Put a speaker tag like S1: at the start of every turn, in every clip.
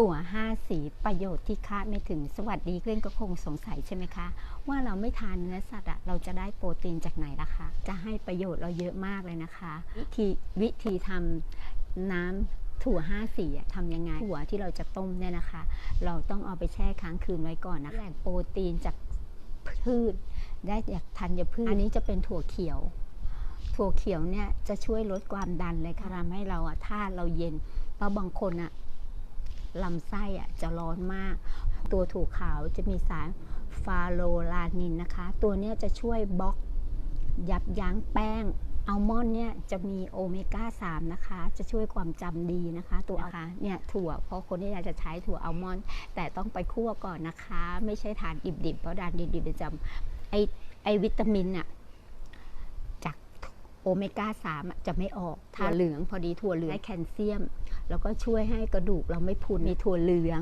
S1: ถั่วห้าสีประโยชน์ที่คาดไม่ถึงสวัสดีเพื่อนก็คงสงสัยใช่ไหมคะ ว่าเราไม่ทานเนื้อสัตว์อะเราจะได้โปรตีนจากไหนล่ะคะจะให้ประโยชน์เราเยอะมากเลยนะคะ วิธีวิธีทำน้ำถั่วห้าสีอะทำยังไงถั่วที่เราจะต้มเนี่ยนะคะ เราต้องเอาไปแช่ค้างคืนไว้ก่อนนะแหล่งโปรตีนจากพืช ได้จากธัญพืช อันนี้จะเป็นถั่วเขียว ถั่วเขียวเนี่ยจะช่วยลดความดันเลยค่ะทำให้เราอะถ้าเราเย็นเพราะบางคนอะ ลำไส้อะจะร้อนมาก ตัวถั่วขาวจะมีสารฟาโรลานินนะคะ ตัวเนี้ยจะช่วยบล็อกยับยั้งแป้งอัลมอนด์เนี่ยจะมีโอเมก้า 3 นะคะ จะช่วยความจำดีนะคะ ตัวนะคะเนี่ยถั่วเพราะคนที่อยากจะใช้ถั่วอัลมอนด์แต่ต้องไปคั่วก่อนนะคะ ไม่ใช่ทานดิบๆเพราะทานดิบๆจะจำไอไอวิตามินอะ โอเมก้า3อะจะไม่ออกถั่วเหลืองพอดีถั่วเหลืองได้แคลเซียม แล้วก็ช่วยให้กระดูกเราไม่พรุนมีถั่วเหลือง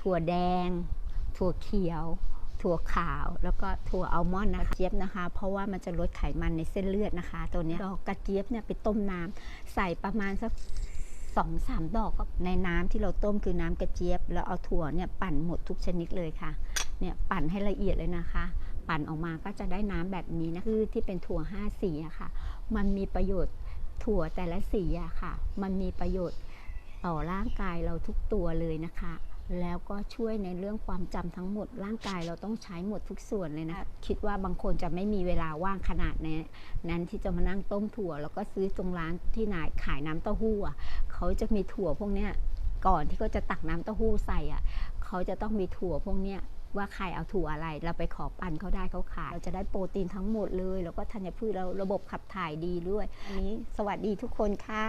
S1: ถั่วแดง ถั่วเขียว ถั่วขาว แล้วก็ถั่วอัลมอนด์นะคะเจี๊ยบนะคะ เพราะว่ามันจะลดไขมันในเส้นเลือดนะคะ ตัวเนี้ยดอกกระเจี๊ยบเนี่ยไปต้มน้ำใส่ประมาณสักสองสามดอกก็ในน้ำที่เราต้มคือน้ำกระเจี๊ยบ แล้วเอาถั่วเนี่ยปั่นหมดทุกชนิดเลยค่ะเนี่ยปั่นให้ละเอียดเลยนะคะ ปั่นออกมาก็จะได้น้ำแบบนี้นะคือที่เป็นถั่วห้าสีอะค่ะ มันมีประโยชน์ถั่วแต่ละสีอะค่ะ มันมีประโยชน์ต่อร่างกายเราทุกตัวเลยนะคะ แล้วก็ช่วยในเรื่องความจำทั้งหมด ร่างกายเราต้องใช้หมดทุกส่วนเลยนะ คิดว่าบางคนจะไม่มีเวลาว่างขนาดนี้นั้นที่จะมานั่งต้มถั่ว แล้วก็ซื้อตรงร้านที่นายขายน้ำเต้าหู้อะเขาจะมีถั่วพวกเนี้ยก่อนที่เขาจะตักน้ำเต้าหู้ใส่อะเขาจะต้องมีถั่วพวกเนี้ย ว่าใครเอาถั่วอะไร เราไปขอปั่นเขาได้เขาขาย เราจะได้โปรตีนทั้งหมดเลย แล้วก็ธัญพืชเราระบบขับถ่ายดีด้วย อันนี้สวัสดีทุกคนค่ะ